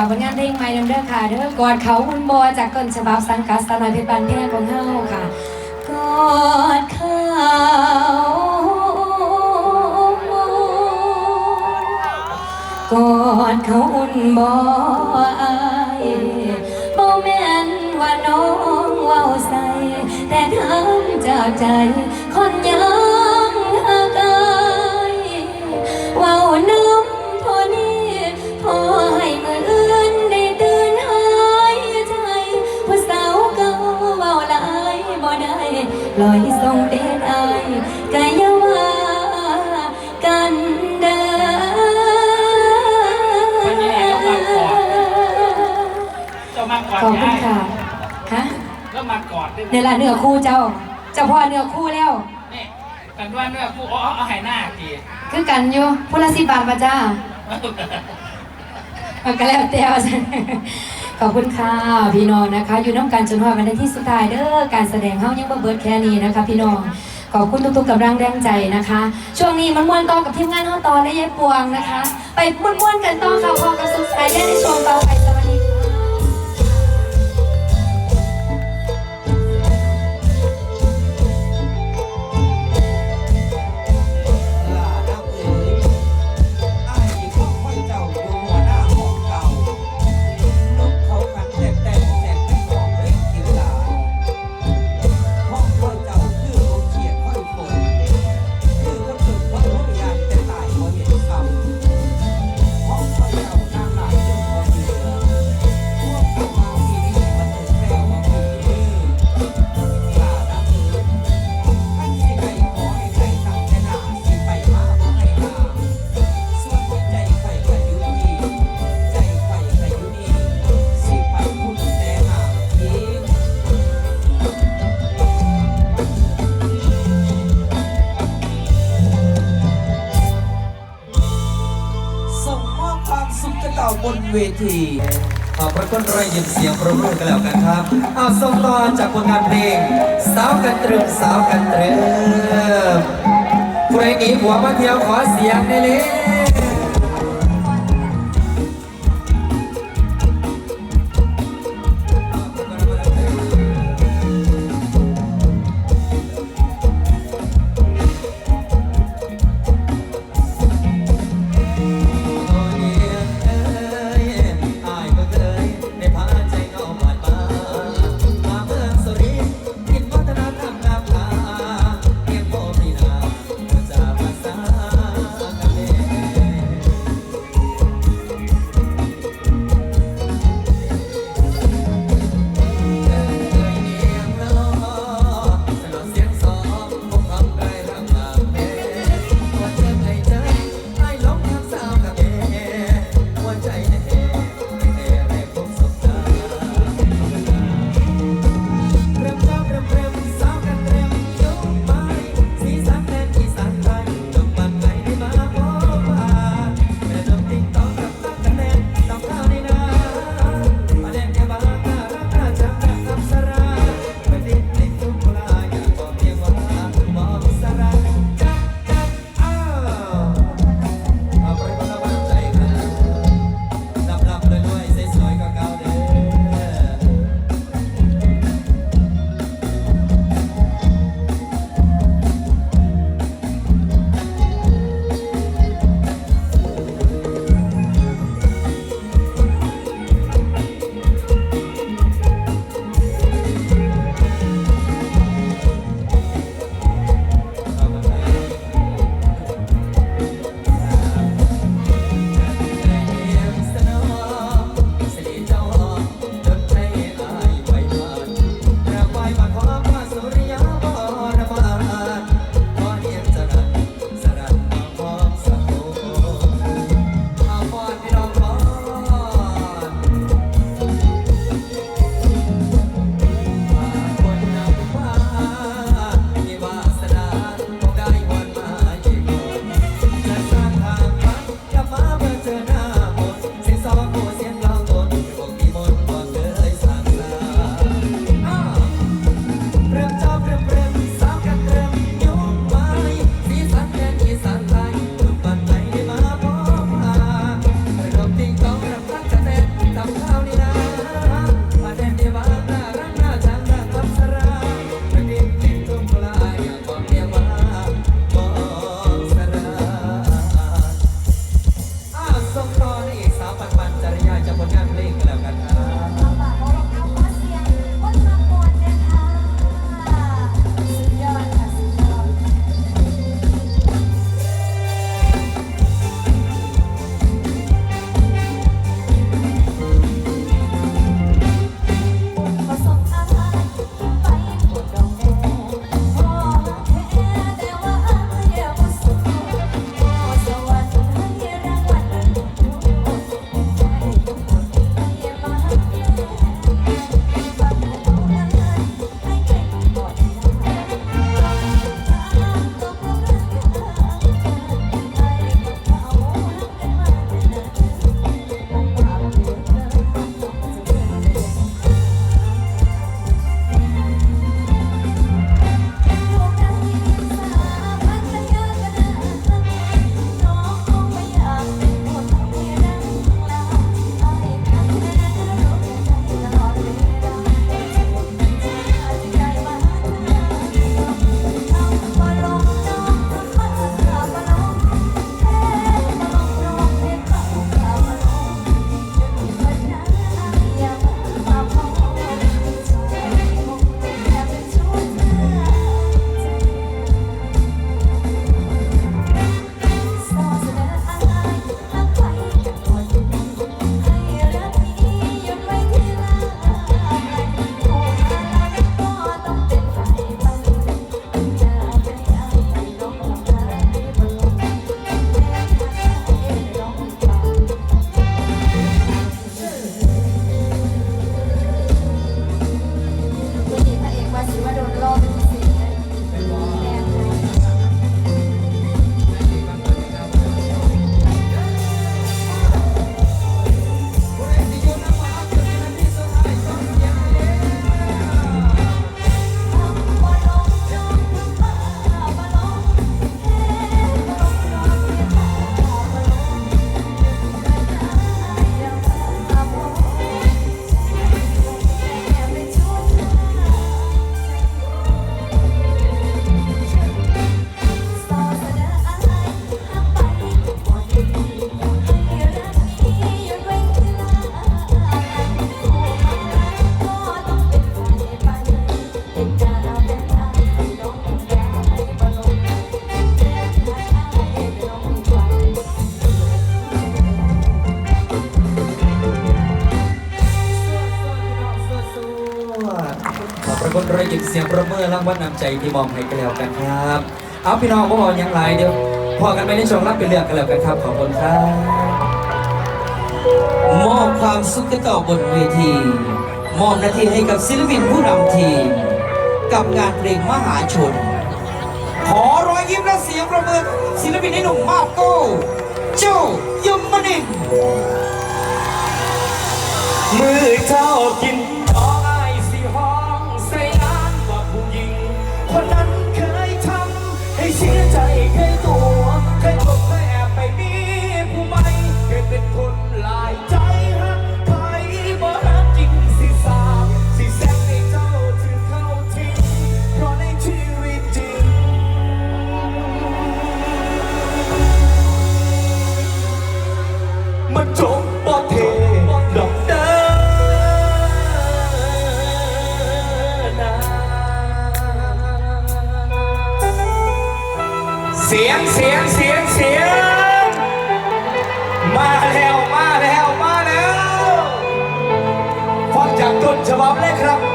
ากผลงานเพลงใหม่นำเด้อค่ะเด้อกอดเขาอุ่นบอจากต้นฉบับสังกัดสนายเพชรบันแพงของเฮาค่ะกอดเขากอดเขาอุ่นบออายบ่แม่นว่าน้องเว้าใส่แต่ทำจากใจคนยัง ลอยส่งเดชอายกะอยาว่ากันเด้อวันนี้เรามากอดเจ้ามากอดขอบคุณยายค่ะฮะแล้วมากอดด้วยเนี่ยละเนื้อคู่เจ้าเจ้าพ่อเนื้อคู่แล้วนี่กันว่าเนื้อคู่อ๋อเอาหายหน้าทีคือกันอยู่พุละสิบบาทมาจ้าเอาก็แล้วแต่ว่าซั่น ขอบคุณค่ะพี่น้องนะคะ อยู่น้ำกันจนว่าวันที่สุดท้ายเด้อการแสดงเฮ้ายังบ่เบิดแค่นี้นะคะ พี่น้องขอบคุณทุกๆกำลังแรงใจนะคะ ช่วงนี้มันม่วนต่อกับทีมงานเฮาต่อและยายปวงนะคะ ไปม่วนๆกันต่อค่ะพอกับสุขใจได้ในช่วงต่อไป เวที ขอบพระคุณรอยยิ้มเสียงประมือกันแล้วกันครับเอาส่งต่อจากผลงานเพลง สาวกันตรึมสาวกันตรึมผู้ใดหนีหัวมาเที่ยวขอเสียงได้เลยางวัลนำใจที่มอบให้กันแล้วกันครับ เอาพี่น้องพ่อยังไรเดี๋ยวพอกันไปในช่วงรับไปเลือกกันแล้วกันครับขอบคุณครับมอบความสุขให้ต่อบนเวที มอบหน้าที่ให้กับศิลปินผู้นำทีม กับงานเพลงมหาชน ขอรอยยิ้มและเสียงประเมินศิลปินให้หนุ่มมาโก้โจยมมนิงมือเจ้ากินำใฉบับแรกครับ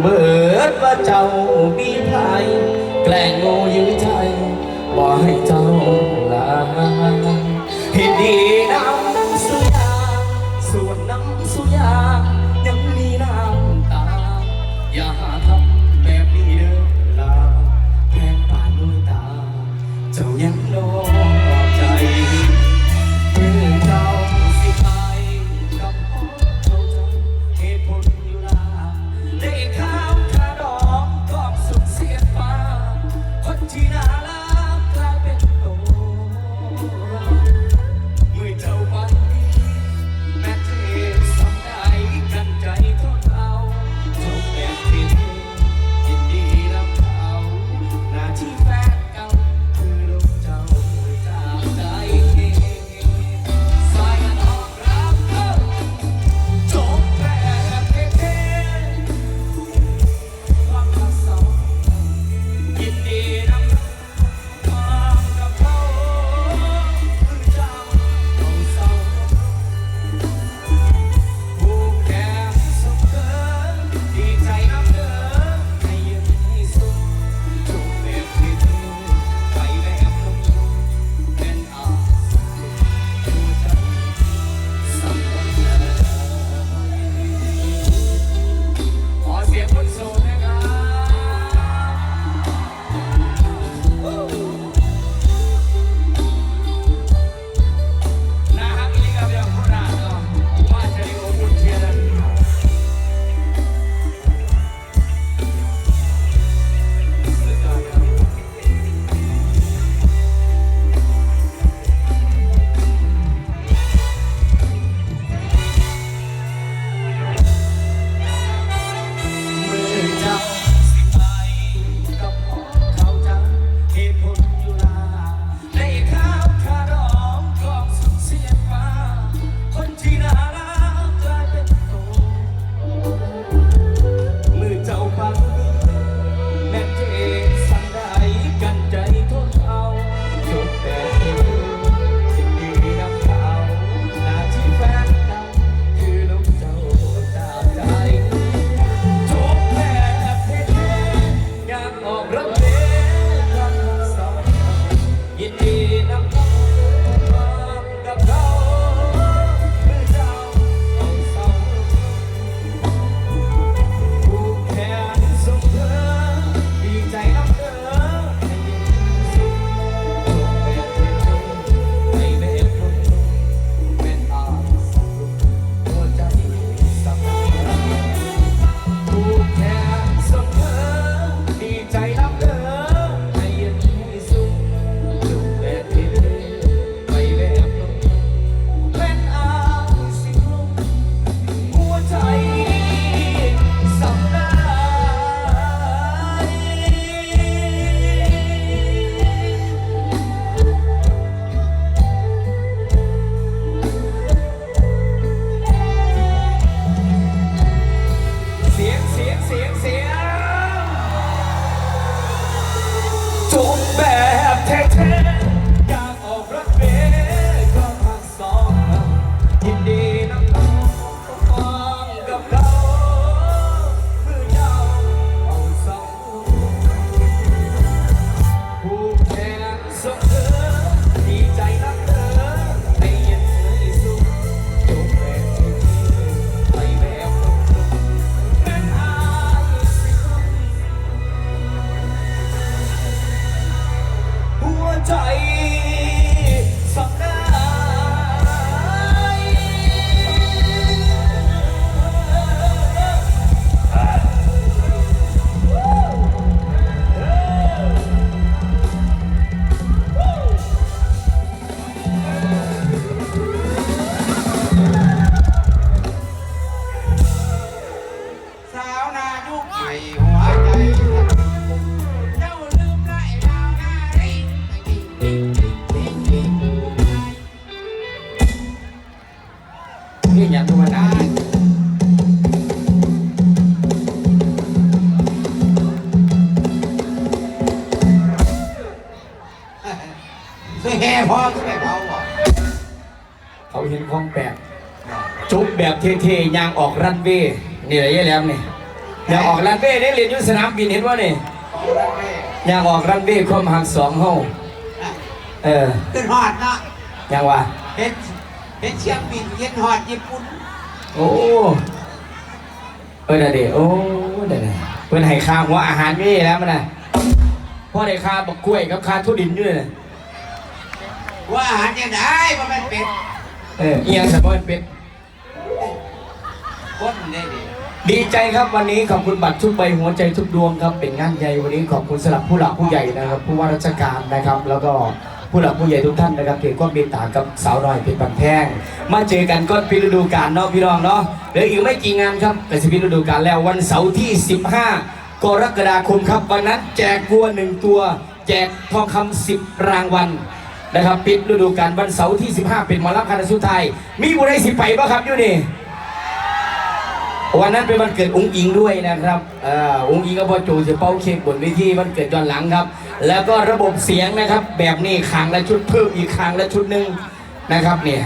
เบิดว่าเจ้ามีใครแกล้งโง่ยื้อใจบ่ให้เจ้า tight. เท่ๆยางออกรันเวย์นี่แหละยายแหลมนี่ยางออกรันเวย์นี่เรียนอยู่สนามบินเห็นว่านี่ยางออกรันเวย์ความหักสองห้องเออขึ้นฮอดเนาะยางว่าเห็นเห็นเชียงบินเห็นฮอดญี่ปุ่นโอ้เออเดี๋ยวเดี๋ยวโอ้เดี๋ยวเดี๋ยวเพื่อนให้ค่าหัวอาหารนี่แล้วมันน่ะพ่อได้ค่าบักกล้วยกับค่าทุดินด้วยนะว่าอาหารยังได้บ่แม่นเป็ดเออเอียงสมบูรณ์เป็ด คนได้ดิดีใจครับวันนี้ขอบคุณบัตรทุกใบหัวใจทุกดวงครับเป็นงานใหญ่วันนี้ขอบคุณสำหรับผู้หลักผู้ใหญ่นะครับ ผู้ว่าราชการนะครับ แล้วก็ผู้หลักผู้ใหญ่ทุกท่านนะครับที่ก็เมตตากับสาวน้อยเป็นบันแพงมาเจอกันก้อนปีฤดูกาลเนาะพี่น้องเนาะเหลืออีกไม่กี่งานครับเป็นสิบฤดูกาลแล้ววันเสาร์ที่ 15 กรกฎาคมครับวันนั้นแจกวัวหนึ่งตัว แจกทองคำสิบรางวัลนะครับปิดฤดูกาลวันเสาร์ที่ 15 เป็นมอลำคณะสุดท้ายมีบุรีสิไปป่ะครับอยู่นี่ วันนั้นเป็นวันเกิดองค์อิงด้วยนะครับอ่อองค์อิงกับพ่อโจจะเป้าเค้กบนเวทีวันเกิดย้อนหลังครับ แล้วก็ระบบเสียงนะครับ แบบนี้คางละชุดเพิ่มอีกคางละชุดหนึ่งนะครับเนี่ย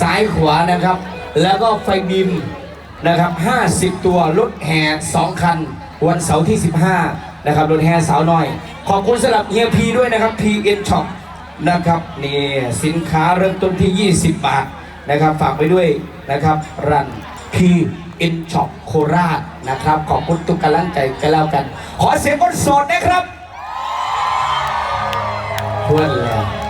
ซ้ายขวานะครับ แล้วก็ไฟบิมนะครับ 50 ตัวรถแห่2คัน วันเสาร์ที่ 15 นะครับรถแห่สาวน้อย ขอบคุณสำหรับเฮียพีด้วยนะครับ PN Shop นะครับนี่สินค้าเริ่มต้นที่ 20 บาทนะครับ ฝากไปด้วยนะครับรันพี อินช็อปโคราชนะครับ ขอบคุณทุกกำลังใจกันแล้วกัน ขอเสียงคนโสดนะครับเพื่อนแล้ว